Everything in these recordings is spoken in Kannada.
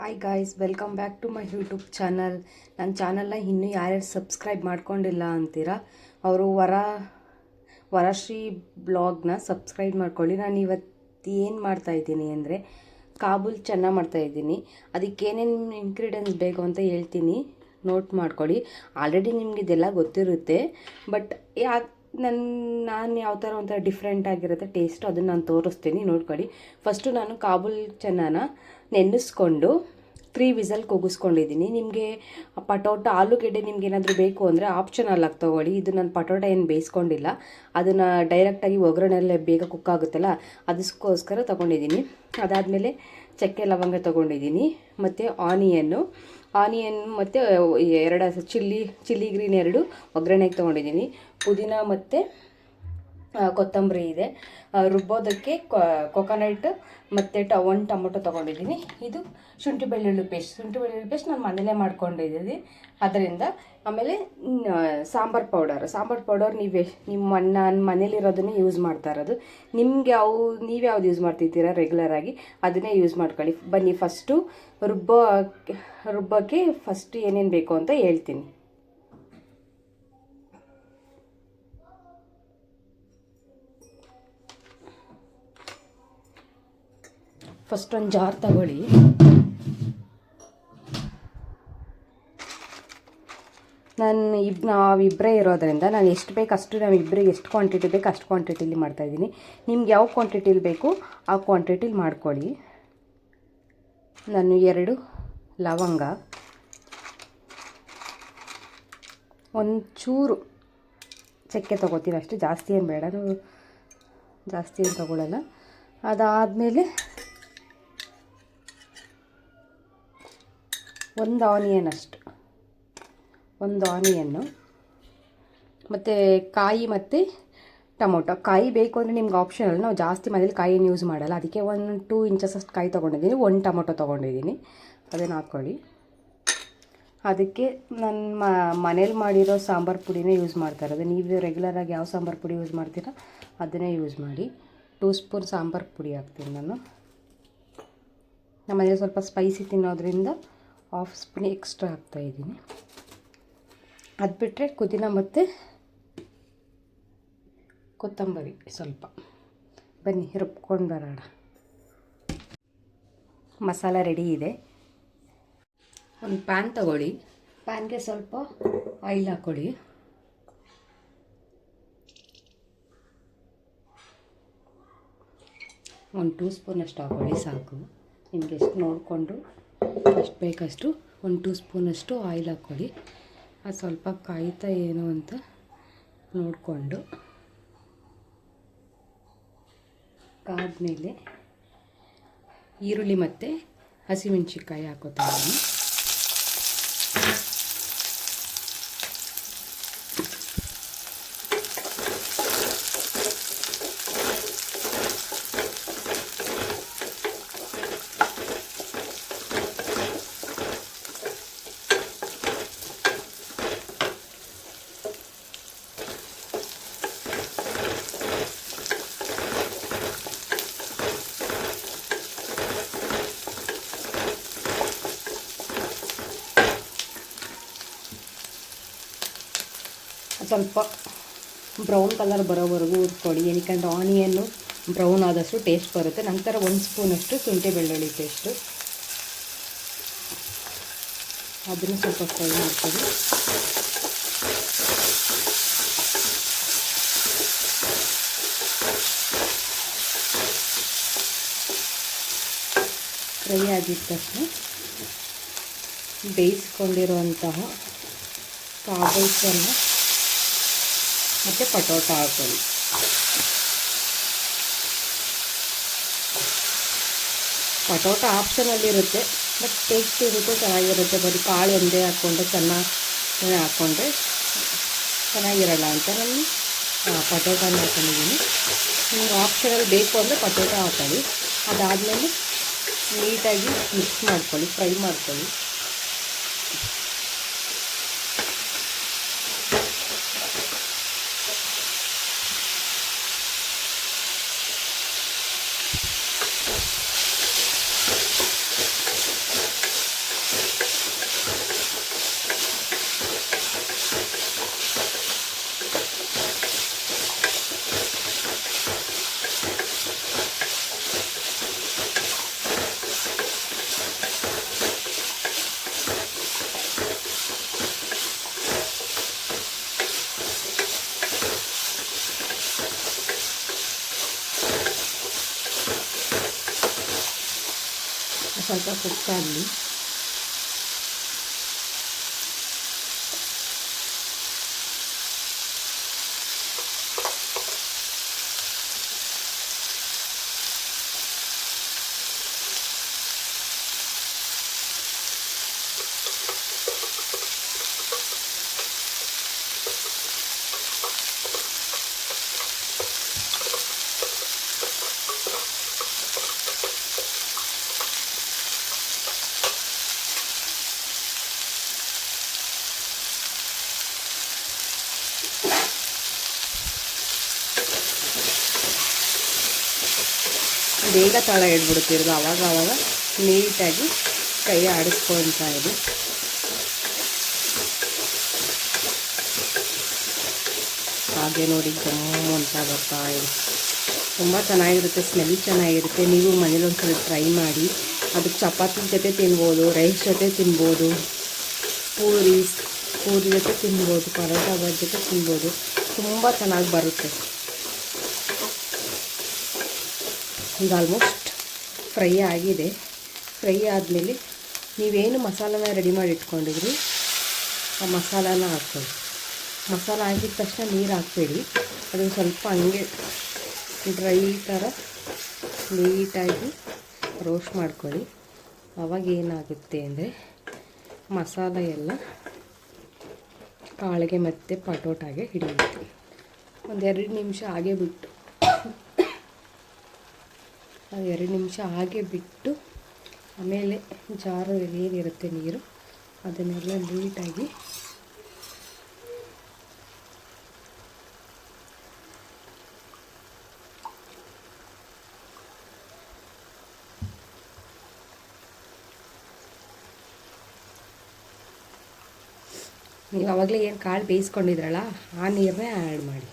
Hi guys welcome back to my YouTube channel ನನ್ನ ಚಾನಲ್ನ ಇನ್ನೂ ಯಾರ್ಯಾರು ಸಬ್ಸ್ಕ್ರೈಬ್ ಮಾಡ್ಕೊಂಡಿಲ್ಲ ಅಂತೀರಾ, ಅವರು ವರ, ವರಶ್ರೀ ಬ್ಲಾಗ್ನ ಸಬ್ಸ್ಕ್ರೈಬ್ ಮಾಡ್ಕೊಳ್ಳಿ. ನಾನು ಇವತ್ತು ಏನು ಮಾಡ್ತಾಯಿದ್ದೀನಿ ಅಂದರೆ ಕಾಬೂಲ್ ಚೆನ್ನಾಗಿ ಮಾಡ್ತಾಯಿದ್ದೀನಿ ಅದಕ್ಕೆ ಏನೇನು ಇಂಗ್ರೀಡಿಯೆಂಟ್ಸ್ ಬೇಕು ಅಂತ ಹೇಳ್ತೀನಿ. ನೋಟ್ ಮಾಡ್ಕೊಳ್ಳಿ. ಆಲ್ರೆಡಿ ನಿಮಗೆ ಇದೆಲ್ಲ ಗೊತ್ತಿರುತ್ತೆ ಬಟ್ ಯಾ ನನ್ನ ನಾನು ಯಾವ ಥರ ಒಂಥರ ಡಿಫ್ರೆಂಟ್ ಆಗಿರುತ್ತೆ ಟೇಸ್ಟ್ ಅದನ್ನು ನಾನು ತೋರಿಸ್ತೀನಿ, ನೋಡ್ಕೊಳ್ಳಿ. ಫಸ್ಟು ನಾನು ಕಾಬೂಲ್ ಚೆನ್ನಾನ ನೆನೆಸ್ಕೊಂಡು ತ್ರೀ ವಿಸಲ್ ಕೂಗಿಸ್ಕೊಂಡಿದ್ದೀನಿ. ನಿಮಗೆ ಪಟೋಟ, ಆಲೂಗೆಡ್ಡೆ ನಿಮ್ಗೆ ಏನಾದರೂ ಬೇಕು ಅಂದರೆ ಆಪ್ಷನಲ್ ಆಗಿ ತೊಗೊಳ್ಳಿ. ಇದು ನಾನು ಪಟೋಟ ಏನು ಬೇಯಿಸ್ಕೊಂಡಿಲ್ಲ. ಅದನ್ನು ಡೈರೆಕ್ಟಾಗಿ ಒಗ್ಗರಣೆಲ್ಲೇ ಬೇಗ ಕುಕ್ ಆಗುತ್ತಲ್ಲ, ಅದಕ್ಕೋಸ್ಕರ ತೊಗೊಂಡಿದ್ದೀನಿ. ಅದಾದಮೇಲೆ ಚಕ್ಕೆ ಲವಂಗ ತೊಗೊಂಡಿದ್ದೀನಿ. ಮತ್ತು ಆನಿಯನ್ನು ಆನಿಯನ್ ಮತ್ತು ಎರಡು ಚಿಲ್ಲಿ ಚಿಲ್ಲಿ ಗ್ರೀನ್ ಎರಡು ಒಗ್ಗರಣೆಗೆ ತೊಗೊಂಡಿದ್ದೀನಿ. ಪುದೀನ ಮತ್ತು ಕೊತ್ತಂಬರಿ ಇದೆ. ರುಬ್ಬೋದಕ್ಕೆ ಕೊಕೊನಟ್ ಮತ್ತು ಟ, ಒಂದು ಟೊಮೊಟೊ ತೊಗೊಂಡಿದ್ದೀನಿ. ಇದು ಶುಂಠಿ ಬೆಳ್ಳುಳ್ಳಿ ಪೇಸ್ಟ್. ಶುಂಠಿ ಬೆಳ್ಳುಳ್ಳಿ ಪೇಸ್ಟ್ ನಾನು ಮನೇಲೇ ಮಾಡ್ಕೊಂಡಿದ್ದೀನಿ ಅದರಿಂದ ಆಮೇಲೆ ಸಾಂಬಾರು ಪೌಡರ್. ಸಾಂಬಾರ್ ಪೌಡರ್ ನೀವು ನಿಮ್ಮ ನಾನು ಮನೇಲಿರೋದನ್ನೇ ಯೂಸ್ ಮಾಡ್ತಾ ಇರೋದು. ನಿಮ್ಗೆ ಯಾವ ನೀವು ಯಾವ್ದು ಯೂಸ್ ಮಾಡ್ತಿದ್ದೀರಾ ರೆಗ್ಯುಲರಾಗಿ ಅದನ್ನೇ ಯೂಸ್ ಮಾಡ್ಕೊಳ್ಳಿ. ಬನ್ನಿ ಫಸ್ಟು ರುಬ್ಬೋ ರುಬ್ಬೋಕ್ಕೆ ಫಸ್ಟ್ ಏನೇನು ಬೇಕು ಅಂತ ಹೇಳ್ತೀನಿ. ಫಸ್ಟ್ ಒಂದು ಜಾರ್ ತಗೊಳ್ಳಿ. ನಾನು ಇಬ್ ನಾವಿಬ್ಬರೇ ಇರೋದರಿಂದ ನಾನು ಎಷ್ಟು ಬೇಕು ಅಷ್ಟು ನಾವು ನಾವಿಬ್ಬರಿಗೆ ಎಷ್ಟು ಕ್ವಾಂಟಿಟಿ ಬೇಕು ಅಷ್ಟು ಕ್ವಾಂಟಿಟಿಲಿ ಮಾಡ್ತಾಯಿದ್ದೀನಿ ನಿಮ್ಗೆ ಯಾವ ಕ್ವಾಂಟಿಟಿಲಿ ಬೇಕು ಆ ಕ್ವಾಂಟಿಟಿಲಿ ಮಾಡ್ಕೊಳ್ಳಿ. ನಾನು ಎರಡು ಲವಂಗ, ಒಂಚೂರು ಚಕ್ಕೆ ತೊಗೋತೀನಿ. ಅಷ್ಟು ಜಾಸ್ತಿ ಏನು ಬೇಡ. ಜಾಸ್ತಿ ಏನು ತೊಗೊಳ್ಳಲ್ಲ ಅದಾದಮೇಲೆ ಒಂದು ಆನಿಯನ್ ಅಷ್ಟು. ಒಂದು ಆನಿಯನ್ನು ಮತ್ತು ಕಾಯಿ ಮತ್ತು ಟೊಮೊಟೊ. ಕಾಯಿ ಬೇಕು ಅಂದರೆ ನಿಮ್ಗೆ ಆಪ್ಷನಲ್ ನಾವು ಜಾಸ್ತಿ ಮನೇಲಿ ಕಾಯಿನ ಯೂಸ್ ಮಾಡಲ್ಲ. ಅದಕ್ಕೆ ಒಂದು ಟೂ ಇಂಚಸ್ ಅಷ್ಟು ಕಾಯಿ ತೊಗೊಂಡಿದ್ದೀನಿ. ಒಂದು ಟೊಮೊಟೊ ತೊಗೊಂಡಿದ್ದೀನಿ. ಅದನ್ನು ಹಾಕ್ಕೊಳ್ಳಿ. ಅದಕ್ಕೆ ನನ್ನ ಮ, ಮನೇಲಿ ಮಾಡಿರೋ ಸಾಂಬಾರು ಪುಡಿನೇ ಯೂಸ್ ಮಾಡ್ತಾ ಇರೋದು. ನೀವು ರೆಗ್ಯುಲರಾಗಿ ಯಾವ ಸಾಂಬಾರು ಪುಡಿ ಯೂಸ್ ಮಾಡ್ತೀರಾ, ಅದನ್ನೇ ಯೂಸ್ ಮಾಡಿ. ಟೂ ಸ್ಪೂನ್ ಸಾಂಬಾರು ಪುಡಿ ಹಾಕ್ತೀನಿ ನಾನು. ನಮ್ಮ ಮನೇಲಿ ಸ್ವಲ್ಪ ಸ್ಪೈಸಿ ತಿನ್ನೋದ್ರಿಂದ ಹಾಫ್ ಸ್ಪೂನ್ ಎಕ್ಸ್ಟ್ರಾ ಹಾಕ್ತಾಯಿದ್ದೀನಿ ಅದು ಬಿಟ್ಟರೆ ಪುದೀನ ಮತ್ತು ಕೊತ್ತಂಬರಿ ಸ್ವಲ್ಪ. ಬನ್ನಿ, ರುಬ್ಕೊಂಡು ಬರೋಣ. ಮಸಾಲ ರೆಡಿ ಇದೆ. ಒಂದು ಪ್ಯಾನ್ ತಗೊಳ್ಳಿ. ಪ್ಯಾನ್ಗೆ ಸ್ವಲ್ಪ ಆಯಿಲ್ ಹಾಕ್ಕೊಳ್ಳಿ ಒಂದು ಟೂ ಸ್ಪೂನಷ್ಟು ಹಾಕ್ಕೊಳ್ಳಿ ಸಾಕು. ನಿಮ್ಗೆ ಎಷ್ಟು ನೋಡಿಕೊಂಡು ಎಷ್ಟು ಬೇಕಷ್ಟು? ಒಂದು ಟೂ ಸ್ಪೂನಷ್ಟು ಆಯಿಲ್ ಹಾಕ್ಕೊಳ್ಳಿ. ಅದು ಸ್ವಲ್ಪ ಕಾಯ್ತಾ ಏನು ಅಂತ ನೋಡಿಕೊಂಡು ಕಾದ್ಮೇಲೆ ಈರುಳ್ಳಿ ಮತ್ತು ಹಸಿಮೆಣ್ಸಿನ್ಕಾಯಿ ಹಾಕೋತಾ ಇದ್ದೀನಿ. ಸ್ವಲ್ಪ ಬ್ರೌನ್ ಕಲರ್ ಬರೋವರೆಗೂ ಹುರ್ಕೊಳ್ಳಿ. ಏನಕ್ಕೆ ಆನಿಯನ್ನು ಬ್ರೌನ್ ಆದಷ್ಟು ಟೇಸ್ಟ್ ಬರುತ್ತೆ. ನಂತರ ಒಂದು ಸ್ಪೂನಷ್ಟು ಶುಂಠಿ ಬೆಳ್ಳುಳ್ಳಿ ಪೇಸ್ಟು. ಅದನ್ನು ಸ್ವಲ್ಪ ಫ್ರೈ ಮಾಡ್ತೀವಿ ಫ್ರೈ ಆಗಿದ ತಕ್ಷಣ ಬೇಯಿಸ್ಕೊಂಡಿರುವಂತಹ ಕಾಬೂಲ್ಸನ್ನು ಮತ್ತು ಪಟೋಟ ಹಾಕೊಳ್ಳಿ ಪಟೋಟ ಆಪ್ಷನಲ್ಲಿರುತ್ತೆ ಬಟ್ ಟೇಸ್ಟ್ ಇರುತ್ತೆ, ಚೆನ್ನಾಗಿರುತ್ತೆ. ಬರೀ ಕಾಳು ಒಂದೇ ಹಾಕ್ಕೊಂಡ್ರೆ ಚೆನ್ನಾಗಿ ಹಾಕ್ಕೊಂಡ್ರೆ ಚೆನ್ನಾಗಿರಲ್ಲ ಅಂತ ನಾನು ಪಟೋಟನ ಹಾಕೊಂಡಿದ್ದೀನಿ. ನೀವು ಆಪ್ಷನಲ್ ಬೇಕು ಅಂದರೆ ಪಟೋಟ ಹಾಕೊಳ್ಳಿ. ಅದಾದಮೇಲೆ ನೀಟಾಗಿ ಮಿಕ್ಸ್ ಮಾಡ್ಕೊಳ್ಳಿ, ಫ್ರೈ ಮಾಡ್ಕೊಳ್ಳಿ. ಸ್ವಲ್ಪ ಕುಕ್ ಆಗಲಿ ಬೇಗ ತಳ ಇಡ್ಬಿಡ್ತಿರೋದು ಅವಾಗ ಅವಾಗ ನೀಟಾಗಿ ಕೈ ಆಡಿಸ್ಕೊಳ್ತಾ ಇದೆ ಹಾಗೆ ನೋಡಿ ಗಮ್ಮು ಅಂತ ಬರ್ತಾ ಇದೆ ತುಂಬ ಚೆನ್ನಾಗಿರುತ್ತೆ ಸ್ಮೆಲ್ ಚೆನ್ನಾಗಿರುತ್ತೆ. ನೀವು ಮನೇಲಿ ಒಂದ್ಸಲ ಟ್ರೈ ಮಾಡಿ, ಅದಕ್ಕೆ ಚಪಾತಿ ಜೊತೆ ತಿನ್ಬೋದು ರೈಸ್ ಜೊತೆ ತಿನ್ಬೋದು, ಪೂರಿ ಪೂರಿ ಜೊತೆ ತಿನ್ಬೋದು, ಪರೋಟ ಜೊತೆ ತಿನ್ಬೋದು. ತುಂಬ ಚೆನ್ನಾಗಿ ಬರುತ್ತೆ. ಈಗ ಆಲ್ಮೋಸ್ಟ್ ಫ್ರೈ ಆಗಿದೆ. ಫ್ರೈ ಆದಮೇಲೆ ನೀವೇನು ಮಸಾಲನ ರೆಡಿ ಮಾಡಿ ಇಟ್ಕೊಂಡಿದ್ರಿ? ಆ ಮಸಾಲಾನ ಹಾಕ್ಕೊಳ್ಳಿ. ಮಸಾಲ ಹಾಕಿದ ತಕ್ಷಣ ನೀರು ಹಾಕಬೇಡಿ. ಅದನ್ನು ಸ್ವಲ್ಪ ಹಂಗೆ ಡ್ರೈ ಥರ ನೀಟಾಗಿ ರೋಸ್ಟ್ ಮಾಡ್ಕೊಳ್ಳಿ. ಆವಾಗ ಏನಾಗುತ್ತೆ ಅಂದರೆ ಮಸಾಲ ಎಲ್ಲ ಕಾಳಿಗೆ ಮತ್ತು ಪಟೋಟಾಗೆ ಹಿಡಿಯುತ್ತೆ. ಒಂದೆರಡು ನಿಮಿಷ ಹಾಗೆ ಬಿಟ್ಟು ಅದು ಎರಡು ನಿಮಿಷ ಹಾಗೆ ಬಿಟ್ಟು ಆಮೇಲೆ ಜಾರು ಏನಿರುತ್ತೆ ನೀರು. ಅದನ್ನೆಲ್ಲ ನೀಟಾಗಿ ನೀವು ಆವಾಗಲೇ ಏನು ಕಾಳು ಬೇಯಿಸ್ಕೊಂಡಿದ್ರಲ್ಲ, ಆ ನೀರನ್ನೇ ಆ್ಯಡ್ ಮಾಡಿ.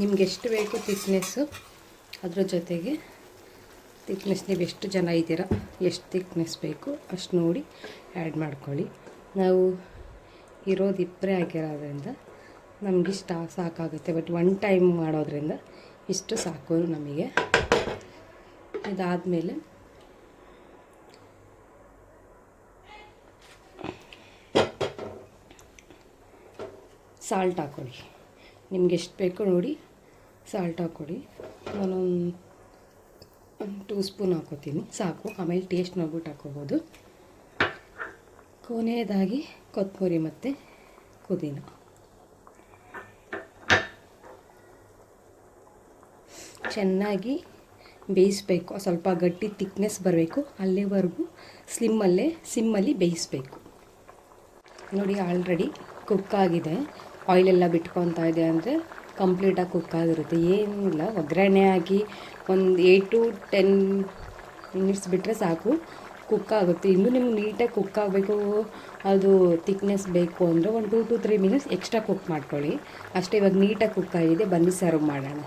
ನಿಮ್ಗೆ ಎಷ್ಟು ಬೇಕು ತಿಕ್ನೆಸ್ಸು ಅದರ ಜೊತೆಗೆ ತಿಕ್ನೆಸ್ ನೀವು ಎಷ್ಟು ಜನ ಇದ್ದೀರ, ಎಷ್ಟು ತಿಕ್ನೆಸ್ ಬೇಕು ಅಷ್ಟು ನೋಡಿ ಆ್ಯಡ್ ಮಾಡ್ಕೊಳ್ಳಿ. ನಾವು ಇರೋದು ಇಬ್ಬರೇ ಆಗಿರೋದ್ರಿಂದ ನಮಗಿಷ್ಟ ಸಾಕಾಗುತ್ತೆ ಬಟ್ ಒನ್ ಟೈಮ್ ಮಾಡೋದ್ರಿಂದ ಇಷ್ಟು ಸಾಕು ನಮಗೆ. ಇದಾದಮೇಲೆ ಸಾಲ್ಟ್ ಹಾಕ್ಕೊಳ್ಳಿ ನಿಮ್ಗೆ ಎಷ್ಟು ಬೇಕೋ ನೋಡಿ ಸಾಲ್ಟ್ ಹಾಕ್ಕೊಡಿ. ನಾನೊಂದು ಟೂ ಸ್ಪೂನ್ ಹಾಕೋತೀನಿ ಸಾಕು. ಆಮೇಲೆ ಟೇಸ್ಟ್ ನೋಡ್ಬಿಟ್ಟು ಹಾಕೋಬೋದು ಕೊನೆಯದಾಗಿ ಕೊತ್ತಂಬರಿ ಮತ್ತು ಪುದೀನ. ಚೆನ್ನಾಗಿ ಬೇಯಿಸ್ಬೇಕು. ಸ್ವಲ್ಪ ಗಟ್ಟಿ ತಿಕ್ನೆಸ್ ಬರಬೇಕು. ಅಲ್ಲಿವರೆಗೂ ಸ್ಲಿಮ್ಮಲ್ಲೇ ಸಿಮ್ಮಲ್ಲಿ ಬೇಯಿಸ್ಬೇಕು. ನೋಡಿ ಆಲ್ರೆಡಿ ಕುಕ್ ಆಗಿದೆ. ಆಯಿಲೆಲ್ಲ ಬಿಟ್ಕೊತಾ ಇದೆ ಅಂದರೆ ಕಂಪ್ಲೀಟಾಗಿ ಕುಕ್ ಆಗಿರುತ್ತೆ. ಏನಿಲ್ಲ ಒಗ್ಗರಣೆ ಹಾಕಿ ಒಂದು ಏಯ್ಟ್ ಟು ಟೆನ್ ಮಿನಿಟ್ಸ್ ಬಿಟ್ಟರೆ ಸಾಕು. ಕುಕ್ ಆಗುತ್ತೆ. ಇನ್ನೂ ನಿಮ್ಗೆ ನೀಟಾಗಿ ಕುಕ್ ಆಗಬೇಕು. ಅದು ತಿಕ್ನೆಸ್ ಬೇಕು ಅಂದರೆ ಒಂದು two to three minutes extra cook ಮಾಡ್ಕೊಳ್ಳಿ. ಅಷ್ಟೇ ಇವಾಗ ನೀಟಾಗಿ ಕುಕ್ ಆಗಿದೆ. ಬನ್ನಿ ಸರ್ವ್ ಮಾಡೋಣ.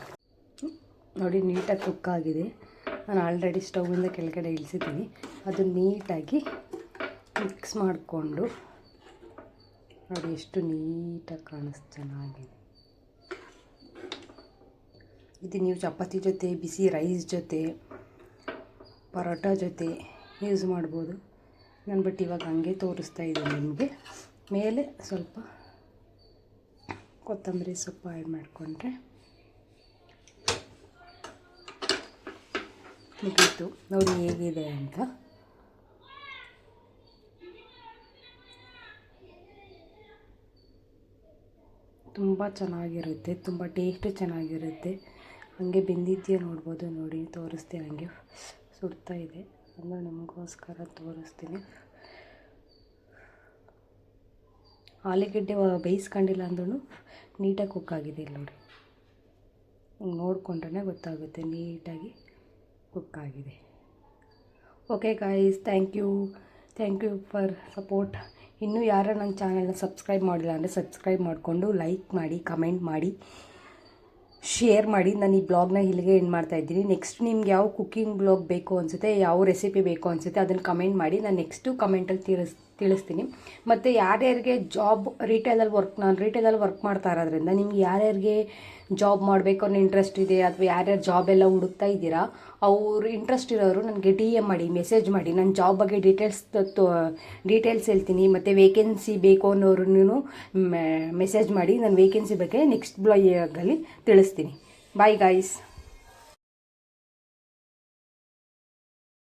ನೋಡಿ ನೀಟಾಗಿ ಕುಕ್ ಆಗಿದೆ. ನಾನು ಆಲ್ರೆಡಿ ಸ್ಟೌವಿಂದ ಕೆಳಗಡೆ ಇಳಿಸಿದ್ದೀನಿ. ಅದು ನೀಟಾಗಿ ಮಿಕ್ಸ್ ಮಾಡಿಕೊಂಡು ನೋಡಿ ಎಷ್ಟು ನೀಟಾಗಿ ಕಾಣಿಸ್ತು ಚೆನ್ನಾಗಿದೆ. ಇದು ನೀವು ಚಪಾತಿ ಜೊತೆ, ಬಿಸಿ ರೈಸ್ ಜೊತೆ, ಪರೋಟ ಜೊತೆ ಯೂಸ್ ಮಾಡ್ಬೋದು. ನಾನು ಬಟ್ ಇವಾಗ ಹಂಗೆ ತೋರಿಸ್ತಾ ಇದ್ದೀನಿ ನಿಮಗೆ. ಮೇಲೆ ಸ್ವಲ್ಪ ಕೊತ್ತಂಬರಿ ಸೊಪ್ಪು ಆ್ಯಡ್ ಮಾಡಿಕೊಂಡ್ರೆ ಮುಗೀತು. ನೋಡಿ ಹೇಗಿದೆ ಅಂತ. ತುಂಬ ಚೆನ್ನಾಗಿರುತ್ತೆ, ತುಂಬ ಟೇಸ್ಟು ಚೆನ್ನಾಗಿರುತ್ತೆ. ಹಾಗೆ ಬೆಂದಿದೆಯಾ ನೋಡ್ಬೋದು, ನೋಡಿ ತೋರಿಸ್ತೀನಿ ಹಂಗೆ ಸುಡ್ತಾ ಇದೆ. ಅಂದರೆ ನಿಮಗೋಸ್ಕರ ತೋರಿಸ್ತೀನಿ. ಆಲೂಗಡ್ಡೆ ಬೇಯಿಸ್ಕೊಂಡಿಲ್ಲ ಅಂದ್ರೂ ನೀಟಾಗಿ ಕುಕ್ ಆಗಿದೆ ಇಲ್ಲಿ ನೋಡಿ. ನೋಡಿಕೊಂಡ್ರೆ ಗೊತ್ತಾಗುತ್ತೆ, ನೀಟಾಗಿ ಕುಕ್ ಆಗಿದೆ. Okay guys thank you thank you for support ಇನ್ನೂ ಯಾರು ನನ್ನ ಚಾನಲ್ನ ಸಬ್ಸ್ಕ್ರೈಬ್ ಮಾಡಿಲ್ಲ ಅಂದರೆ ಸಬ್ಸ್ಕ್ರೈಬ್ ಮಾಡಿಕೊಂಡು ಲೈಕ್ ಮಾಡಿ ಕಮೆಂಟ್ ಮಾಡಿ. ಶೇರ್ ಮಾಡಿ, ನಾನು ಈ ಬ್ಲಾಗ್ನ ಇಲ್ಲಿಗೆ ಎಂಡ್ ಮಾಡ್ತಾ ಇದ್ದೀನಿ. ನೆಕ್ಸ್ಟ್ ನಿಮ್ಗೆ ಯಾವ ಕುಕ್ಕಿಂಗ್ ಬ್ಲಾಗ್ ಬೇಕು ಅನಿಸುತ್ತೆ, ಯಾವ ರೆಸಿಪಿ ಬೇಕು ಅನಿಸುತ್ತೆ, ಅದನ್ನು ಕಮೆಂಟ್ ಮಾಡಿ, ನಾನು ನೆಕ್ಸ್ಟು ಕಮೆಂಟಲ್ಲಿ ತಿಳಿಸ್ ತಿಳಿಸ್ತೀನಿ. ಮತ್ತು ಯಾರ್ಯಾರಿಗೆ ಜಾಬ್ ರಿಟೇಲಲ್ಲಿ ವರ್ಕ್ ನಾನು ರಿಟೇಲಲ್ಲಿ ವರ್ಕ್ ಮಾಡ್ತಾ ಇರೋದ್ರಿಂದ ನಿಮ್ಗೆ ಯಾರ್ಯಾರಿಗೆ ಜಾಬ್ ಮಾಡಬೇಕು ಅನ್ನೋ ಇಂಟ್ರೆಸ್ಟ್ ಇದೆ ಅಥವಾ ಯಾರ್ಯಾರು ಜಾಬ್ ಎಲ್ಲ ಹುಡುಕ್ತಾ ಇದ್ದೀರಾ, ಅವ್ರು ಇಂಟ್ರೆಸ್ಟ್ ಇರೋರು ನನಗೆ ಡಿ ಎಂ ಮಾಡಿ ಮೆಸೇಜ್ ಮಾಡಿ, ನಾನು ಜಾಬ್ ಬಗ್ಗೆ ಡೀಟೇಲ್ಸ್ ಡೀಟೇಲ್ಸ್ ಹೇಳ್ತೀನಿ, ಮತ್ತು ವೇಕೆನ್ಸಿ ಬೇಕು ಅನ್ನೋರು ಮೆಸೇಜ್ ಮಾಡಿ ನಾನು ವೇಕೆನ್ಸಿ ಬಗ್ಗೆ ನೆಕ್ಸ್ಟ್ ಬ್ಲಾಗಲ್ಲಿ ತಿಳಿಸ್ತೀನಿ. Bye guys